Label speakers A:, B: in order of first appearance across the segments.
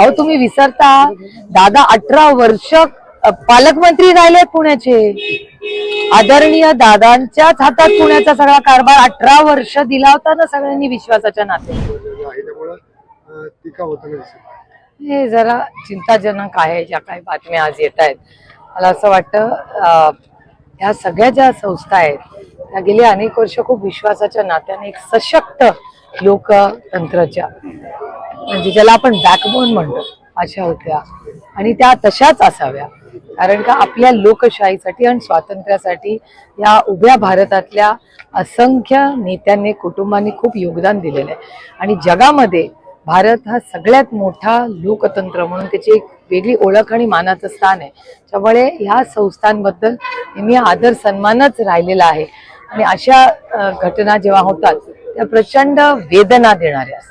A: अहो तुम्ही विसरता. दादा अठरा वर्ष पालकमंत्री राहिले पुण्याचे. आदरणीय दादांच्याच हातात पुण्याचा सगळा कारभार अठरा वर्ष दिला होता ना सगळ्यांनी विश्वासाच्या नाते हे जरा चिंताजनक आहे ज्या काही बातम्या आज येत आहेत. मला असं वाटतं ह्या सगळ्या ज्या संस्था आहेत त्या गेली अनेक वर्ष खूप विश्वासाच्या नात्याने एक सशक्त लोकतंत्रच्या म्हणजे ज्याला आपण बॅकबोन म्हणतो अशा होत्या. आणि त्या तशाच असाव्या. कारण का आपल्या लोकशाहीसाठी आणि स्वातंत्र्यासाठी या उभ्या भारतातल्या असंख्य नेत्यांनी कुटुंबांनी खूप योगदान दिलेलं आहे. आणि जगामध्ये भारत हा सगळ्यात मोठा लोकतंत्र म्हणून त्याची एक वेगळी ओळख आणि मानाचं स्थान आहे. त्यामुळे ह्या संस्थांबद्दल नेहमी आदर सन्मानच राहिलेला आहे. आणि अशा घटना जेव्हा होतात त्या प्रचंड वेदना देणाऱ्या असतात.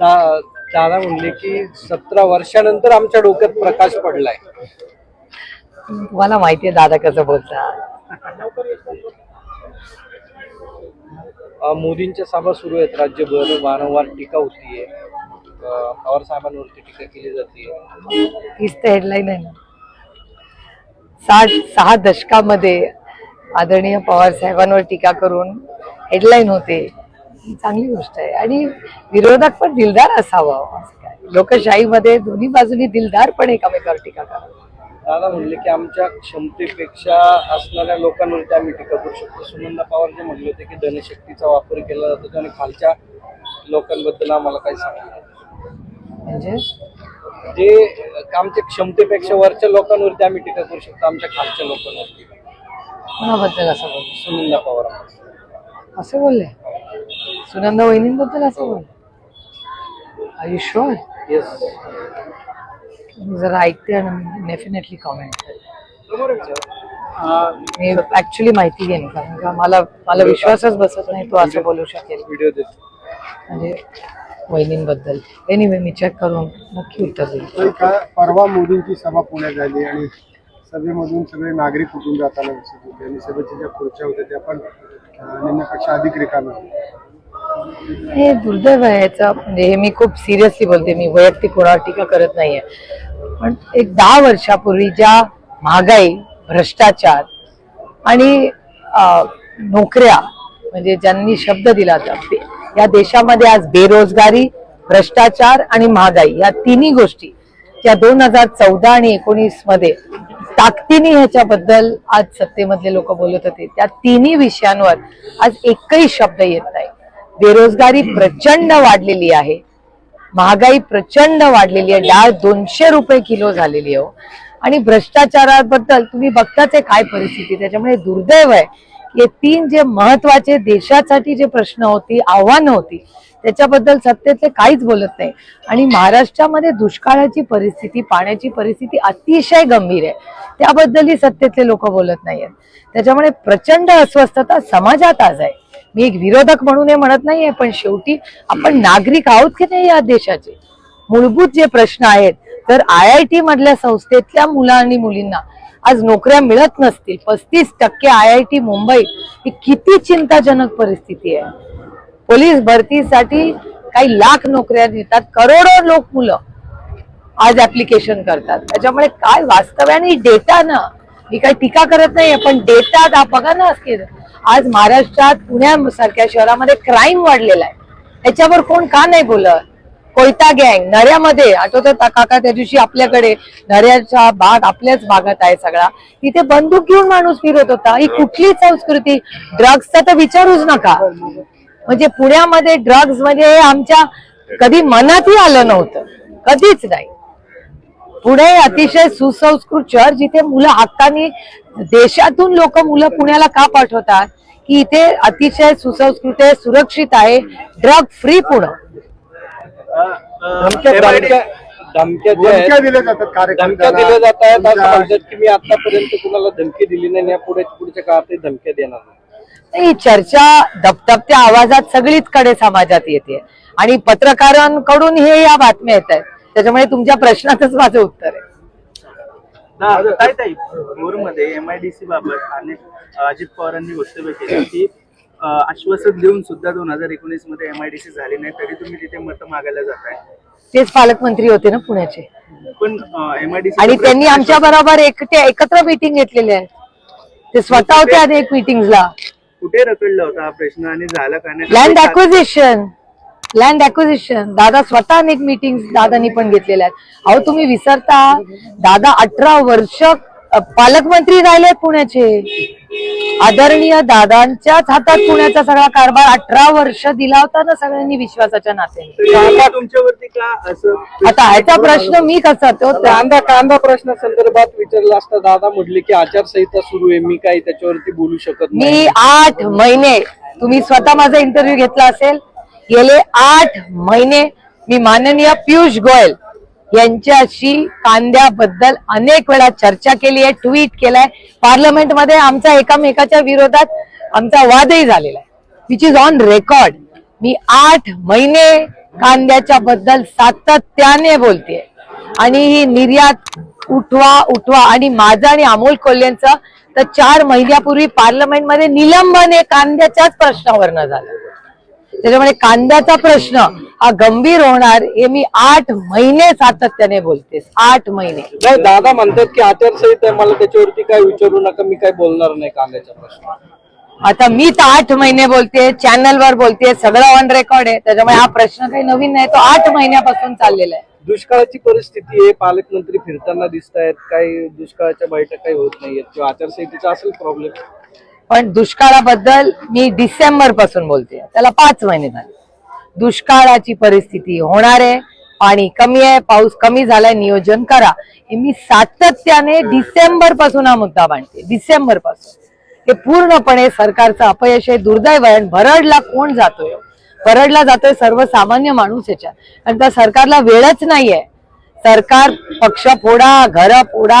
B: दादा म्हणले की सतरा वर्षानंतर आमच्या डोक्यात प्रकाश पडलाय.
A: तुम्हाला माहितीये दादा कसं बोलतात.
B: अं, मोदींच्या सभा सुरू आहेत. राज्यभर वारंवार टीका होतीये. पवार साहेबांवरती टीका केली जाते
A: तीच तर हेडलाईन आहे ना. साठ सहा दशकामध्ये आदरणीय पवार साहेबांवर टीका करून हेडलाईन होते. ही चांगली गोष्ट आहे. आणि विरोधक पण दिलदार असावा असं काय. लोकशाहीमध्ये दोन्ही बाजूनी दिलदार पण एकामेकावर टीका करावी
B: दादा म्हणले की आमच्या क्षमतेपेक्षा असणाऱ्या लोकांवरती आम्ही टीका करू शकतो. सुनंदा पवार जे म्हणले होते की धनशक्तीचा वापर केला जातो आणि खालच्या लोकांबद्दल आम्हाला काय सांगितलं
A: म्हणजे?
B: जे आमच्या क्षमतेपेक्षा वरच्या लोकांवरती आम्ही टीका करू शकतो आमच्या खालच्या लोकांवरती
A: कोणाबद्दल असं बोलले
B: सुनंदा पवार.
A: असं बोलले? सुनंदा वहिनींबद्दल असं बोलले आयुष्य
B: येस
A: मी जरा ऐकते आणि डेफिनेटली कॉमेंट मी ऍक्च्युली माहिती घेईन कारण का मला मला विश्वासच बसत नाही तो असं बोलू शकेल.
B: व्हिडिओ देतो.
A: म्हणजे वहिनींबद्दल. एनिवे मी चेक करून नक्की उत्तर
C: का परवा मोदींची सभा पुण्यात झाली आणि सभेमधून सगळे नागरिक उठून जाताना दिसत होते आणि सभेच्या ज्या खुर्च्या होत्या त्या पण निम्म्यापेक्षा अधिक रिकाम्या होत्या.
A: हे दुर्दैव आहे म्हणजे हे मी खूप सिरियसली बोलते. मी वैयक्तिक कोणावर टीका करत नाहीये. पण एक दहा वर्षापूर्वी ज्या महागाई भ्रष्टाचार आणि नोकऱ्या म्हणजे ज्यांनी शब्द दिला होता या देशामध्ये आज बेरोजगारी भ्रष्टाचार आणि महागाई या तिन्ही गोष्टी या दोन हजार चौदा आणि एकोणीसमध्ये ताकदीने ह्याच्याबद्दल आज सत्तेमधले लोक बोलत होते त्या तिन्ही विषयांवर आज एकही शब्द येत नाही. बेरोजगारी प्रचंड वाढलेली आहे. महागाई प्रचंड वाढलेली आहे. डाळ दोनशे रुपये किलो झालेली आहे हो. आणि भ्रष्टाचाराबद्दल तुम्ही बघताच आहे काय परिस्थिती. त्याच्यामुळे दुर्दैव आहे हे तीन जे महत्त्वाचे देशासाठी जे प्रश्न होती आव्हानं होती त्याच्याबद्दल सत्तेतले काहीच बोलत नाही. आणि महाराष्ट्रामध्ये दुष्काळाची परिस्थिती पाण्याची परिस्थिती अतिशय गंभीर आहे. त्याबद्दलही सत्तेतले लोक बोलत नाहीयेत. त्याच्यामुळे प्रचंड अस्वस्थता समाजात आज आहे. मी एक विरोधक म्हणून हे म्हणत नाहीये पण शेवटी आपण नागरिक आहोत की नाही या देशाचे? मूलभूत जे प्रश्न आहेत तर आय आय टी मधल्या संस्थेतल्या मुला आणि मुलींना आज नोकऱ्या मिळत नसतील. पस्तीस टक्के आय आय टी मुंबई ही किती चिंताजनक परिस्थिती आहे. पोलीस भरतीसाठी काही लाख नोकऱ्या देतात करोडो लोक मुलं आज ऍप्लिकेशन करतात. त्याच्यामुळे काय वास्तव्याने डेटा ना? मी काही टीका करत नाहीये पण डेटा बघा ना की आज महाराष्ट्रात पुण्यासारख्या शहरामध्ये क्राईम वाढलेला आहे. याच्यावर कोण का नाही बोलत? कोयता गँग नऱ्यामध्ये आठवतात काका त्या दिवशी आपल्याकडे नऱ्याचा भाग आपल्याच भागात आहे सगळा. तिथे बंदूक घेऊन माणूस फिरत होता. ही कुठली संस्कृती? ड्रग्सचा तर विचारूच नका. म्हणजे पुण्यामध्ये ड्रग्ज म्हणजे आमच्या कधी मनातही आलं नव्हतं. कधीच नाही. पुणे अतिशय सुसंस्कृत शहर जिथे मुलं हक्कानी देशातून लोक मुलं पुण्याला का पाठवतात? की इथे अतिशय सुसंस्कृत आहे सुरक्षित आहे ड्रग फ्री पुणं.
B: धमक्या
C: दिल्या जातात
B: धमक्या
C: कार्यकर्त्यांना
B: दिल्या जात आहेत असं
C: तुमच्या-
B: म्हणतात की मी आतापर्यंत कुणाला धमकी दिली नाही या पुढे पुढच्या काळात धमक्या देणार नाही.
A: ही चर्चा दपदपत्या आवाजात सगळीच कडे समाजात येते. आणि पत्रकारांकडून हे या बातम्या येत आहेत. त्याच्यामुळे तुमच्या प्रश्नातच माझं उत्तर आहे.
D: काय ताई भोरमध्ये एमआयडीसी बाबत अनेक अजित पवारांनी वक्तव्य केलं की आश्वासन देऊन सुद्धा दोन हजार एकोणीसमध्ये एमआयडीसी झाली नाही तरी तुम्ही तिथे मतं मागायला जाताय.
A: तेच पालकमंत्री होते ना पुण्याचे.
D: पण एमआयडीसी
A: आणि त्यांनी आमच्या बरोबर एकटे एकत्र मीटिंग घेतलेली आहे. ते स्वतः होते अनेक मीटिंगला
D: कुठे रखडला होता हा प्रश्न आणि झाला का नाही?
A: लँड अक्विजिशन लँड अक्विजिशन दादा स्वतः अनेक मीटिंग दादानी पण घेतलेल्या आहेत. अहो तुम्ही विसरता. दादा अठरा वर्ष पालकमंत्री राहिले पुण्याचे. आदरणीय दादांच्याच हातात पुण्याचा सगळा कारभार अठरा वर्ष दिला होता ना सगळ्यांनी विश्वासाच्या नात्याने.
D: तुमच्यावरती का असं?
A: आता ह्याचा प्रश्न मी कसा तो
B: कांदा कांदा प्रश्न संदर्भात विचारला असता दादा म्हटले की आचारसंहिता सुरू आहे. मी काही त्याच्यावरती बोलू शकत नाही.
A: मी आठ महिने तुम्ही स्वतः माझा इंटरव्ह्यू घेतला असेल. गेले आठ महिने मी माननीय पियुष गोयल यांच्याशी कांद्याबद्दल अनेक वेळा चर्चा केली आहे ट्विट केलाय. पार्लमेंटमध्ये आमचा एकामेकाच्या विरोधात आमचा वादही झालेला आहे. विच इज ऑन रेकॉर्ड मी आठ महिने कांद्याच्या बद्दल सातत्याने बोलते. आणि ही निर्यात उठवा उठवा आणि माझं आणि अमोल कोल्हेंचं तर चार महिन्यापूर्वी पार्लमेंटमध्ये निलंबन हे कांद्याच्याच प्रश्नावरनं झालं. त्याच्यामुळे कांद्याचा प्रश्न हा गंभीर होणार हे मी आठ महिने सातत्याने बोलते. आठ महिने.
B: नाही दादा म्हणतात की आचारसंहिता आहे मला त्याच्यावरती काय विचारू नका मी काय बोलणार नाही कांद्याचा प्रश्न
A: आता मी तर आठ महिने बोलते चॅनलवर बोलते सगळं ऑन रेकॉर्ड आहे. त्याच्यामुळे हा प्रश्न काही नवीन नाही तो आठ महिन्यापासून चाललेला आहे.
B: दुष्काळाची परिस्थिती आहे पालकमंत्री फिरताना दिसत आहेत काही दुष्काळाच्या बैठक काही होत नाहीयेत किंवा आचारसंहितेचा असेल प्रॉब्लेम
A: पण दुष्काळाबद्दल मी डिसेंबरपासून बोलते. त्याला पाच महिने झाले. दुष्काळाची परिस्थिती होणार आहे. पाणी कमी आहे पाऊस कमी झालाय नियोजन करा. हे मी सातत्याने डिसेंबरपासून हा मुद्दा मांडते. डिसेंबरपासून. हे पूर्णपणे सरकारचं अपयश आहे. दुर्दैव आहे भरडला कोण जातोय? भरडला जातोय सर्वसामान्य माणूस याच्यात. आणि त्या सरकारला वेळच नाहीये. सरकार पक्ष फोडा घर फोडा.